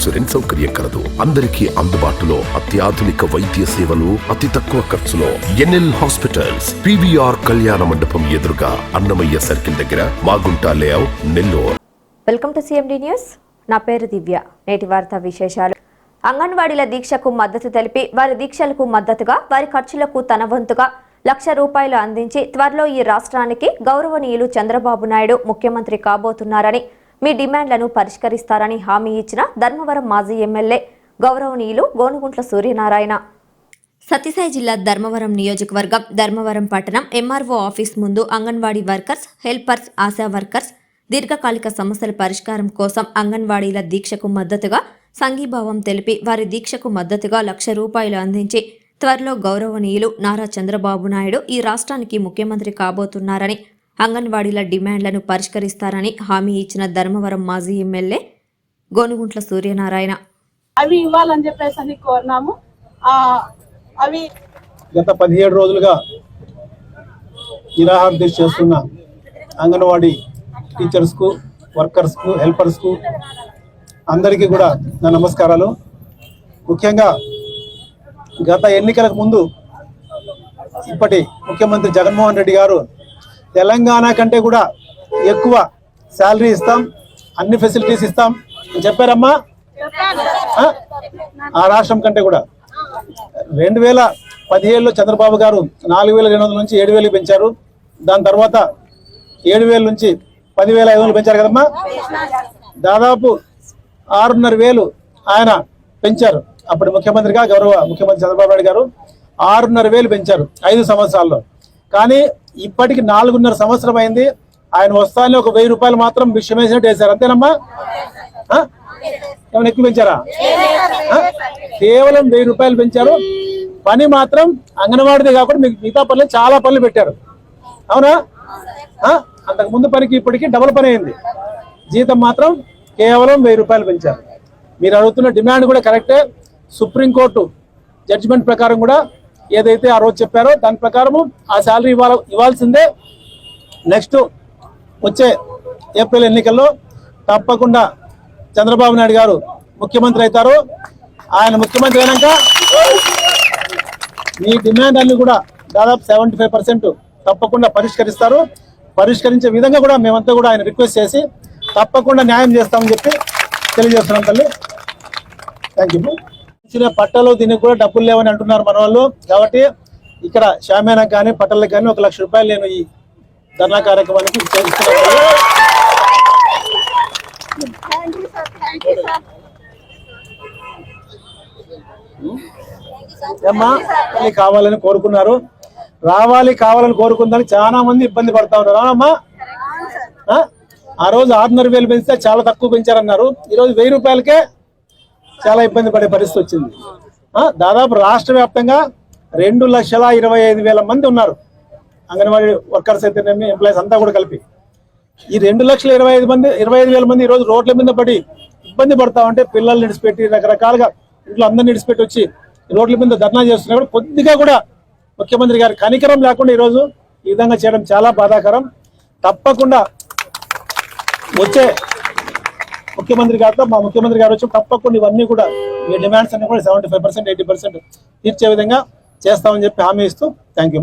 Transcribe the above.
Insurance సౌకర్యం కలదు. అందరికీ అందుబాటులో అత్యాధునిక వైద్య సేవలు అతి తక్కువ ఖర్చులో. ఎన్ఎల్ హాస్పిటల్స్ పివిఆర్ కళ్యాణ మండపం ఎదురుగా అన్నమయ్య సర్కిల్ దగ్గర Magunta layout Nellore. Welcome to CMD news. నా పేరు దివ్య. నేటి వార్త విశేషాలు. అంగన్వాడీల దీక్షకు మద్దతు తెలిపి వారి దీక్షలకు మద్దతుగా వారి ఖర్చులకు తన వంతుగా లక్ష రూపాయలు అందించి త్వరలో ఈ రాష్ట్రానికి గౌరవనీయులు చంద్రబాబు నాయుడు ముఖ్యమంత్రి కాబోతున్నారని మీ డిమాండ్లను పరిష్కరిస్తారని హామీ ఇచ్చిన ధర్మవరం మాజీ ఎమ్మెల్యే గౌరవనీయులు గోనుగుంట్ల సూర్యనారాయణ. సత్యసాయి జిల్లా ధర్మవరం నియోజకవర్గం ధర్మవరం పట్టణం ఎంఆర్ఓ ఆఫీస్ ముందు anganwadi workers helpers ASHA workers దీర్ఘకాలిక సమస్యల పరిష్కారం కోసం అంగన్వాడీల దీక్షకు మద్దతుగా సంఘీభావం తెలిపి వారి దీక్షకు మద్దతుగా లక్ష రూపాయలు అందించి త్వరలో గౌరవనీయులు నారా చంద్రబాబు నాయుడు ఈ రాష్ట్రానికి ముఖ్యమంత్రి కాబోతున్నారని అంగన్వాడీల డిమాండ్లను పరిష్కరిస్తారని హామీ ఇచ్చిన ధర్మవరం మాజీ ఎమ్మెల్యే గోనుగుంట్ల సూర్యనారాయణ. అవి ఇవ్వాలని చెప్పేసి అని కోరినాము. ఆ అవి గత పదిహేడు రోజులుగా నిరాహార దీక్ష చేస్తున్న అంగన్వాడీ టీచర్స్కు వర్కర్స్కు హెల్పర్స్కు అందరికీ కూడా నా నమస్కారాలు. ముఖ్యంగా గత ఎన్నికలకు ముందు ఇప్పటి ముఖ్యమంత్రి జగన్మోహన్ రెడ్డి గారు తెలంగాణ కంటే కూడా ఎక్కువ శాలరీ ఇస్తాం అన్ని ఫెసిలిటీస్ ఇస్తాం. అని చెప్పారమ్మా? ఆ? ఆ రాష్ట్రం కంటే కూడా. రెండు వేల పదిహేడులో చంద్రబాబు గారు నాలుగు వేల రెండు వందల నుంచి ఏడు వేలు పెంచారు. దాని తర్వాత ఏడు వేల నుంచి పదివేల ఐదు వందలు పెంచారు కదమ్మా? దాదాపు ఆరున్నర వేలు ఆయన పెంచారు. అప్పుడు ముఖ్యమంత్రిగా గౌరవ ముఖ్యమంత్రి చంద్రబాబు నాయుడు గారు ఆరున్నర వేలు పెంచారు ఐదు సంవత్సరాల్లో. కానీ ఇప్పటికి నాలుగున్నర సంవత్సరం అయింది. ఆయన వస్తానే ఒక వెయ్యి రూపాయలు మాత్రం విషమేసినట్టు వేశారు అంతేనమ్మా? ఏమైనా ఎక్కువ పెంచారా? కేవలం వెయ్యి రూపాయలు పెంచారు. పని మాత్రం అంగన్వాడిదే కాకుండా మీకు మిగతా పనులు చాలా పనులు పెట్టారు. అవునా? అంతకు ముందు పనికి ఇప్పటికి డబుల్ పని అయింది. జీతం మాత్రం కేవలం వెయ్యి రూపాయలు పెంచారు. మీరు అడుగుతున్న డిమాండ్ కూడా కరెక్టే. సుప్రీంకోర్టు జడ్జిమెంట్ ప్రకారం కూడా ఏదైతే ఆ రోజు చెప్పారో దాని ప్రకారము ఆ శాలరీ ఇవ్వాల ఇవ్వాల్సిందే. నెక్స్ట్ వచ్చే ఏప్రిల్ ఎన్నికల్లో తప్పకుండా చంద్రబాబు నాయుడు గారు ముఖ్యమంత్రి అవుతారు. ఆయన ముఖ్యమంత్రి అయినాక మీ డిమాండ్ అన్ని కూడా దాదాపు సెవెంటీ ఫైవ్ పర్సెంట్ తప్పకుండా పరిష్కరిస్తారు. పరిష్కరించే విధంగా కూడా మేమంతా కూడా ఆయన రిక్వెస్ట్ చేసి తప్పకుండా న్యాయం చేస్తామని చెప్పి తెలియజేస్తున్నాం తల్లి. Thank you. ఇచ్చిన పట్టలు దీనికి కూడా డబ్బులు లేవని అంటున్నారు మన వాళ్ళు. కాబట్టి ఇక్కడ షామేనాకు కానీ పట్టలకు కానీ ఒక లక్ష రూపాయలు నేను ఈ ధర్నా కార్యక్రమానికి మళ్ళీ కావాలని కోరుకున్నారు. రావాలి కావాలని కోరుకుందని చాలా మంది ఇబ్బంది పడతా ఉన్నారు. అవునమ్మా? ఆ? ఆ రోజు ఆరున్నర వేలు పెంచితే చాలా తక్కువ పెంచారన్నారు. ఈ రోజు వెయ్యి రూపాయలకే చాలా ఇబ్బంది పడే పరిస్థితి వచ్చింది. ఆ? దాదాపు రాష్ట్ర వ్యాప్తంగా రెండు లక్షల ఇరవై ఐదు వేల మంది ఉన్నారు. అంగన్వాడీ వర్కర్స్ అయితేనేమి ఎంప్లాయీస్ అంతా కూడా కలిపి. ఈ రెండు లక్షల ఇరవై ఐదు మంది ఇరవై ఐదు వేల మంది ఈరోజు రోజు రోడ్ల మీద పడి ఇబ్బంది పడతా ఉంటే పిల్లల్ని నిడిచిపెట్టి రకరకాలుగా ఇంట్లో అందరిని నిడిచిపెట్టి వచ్చి రోడ్ల మీద ధర్నా చేస్తున్నప్పుడు కొద్దిగా కూడా ముఖ్యమంత్రి గారి కనికరం లేకుండా ఈరోజు ఈ విధంగా చేయడం చాలా బాధాకరం. తప్పకుండా వచ్చే ముఖ్యమంత్రి గారితో మా ముఖ్యమంత్రి గారు వచ్చి తప్పకుండా ఇవన్నీ కూడా ఈ డిమాండ్స్ అన్ని కూడా seventy five percent eighty percent తీర్చే విధంగా చేస్తామని చెప్పి హామీ ఇస్తూ థ్యాంక్ యూ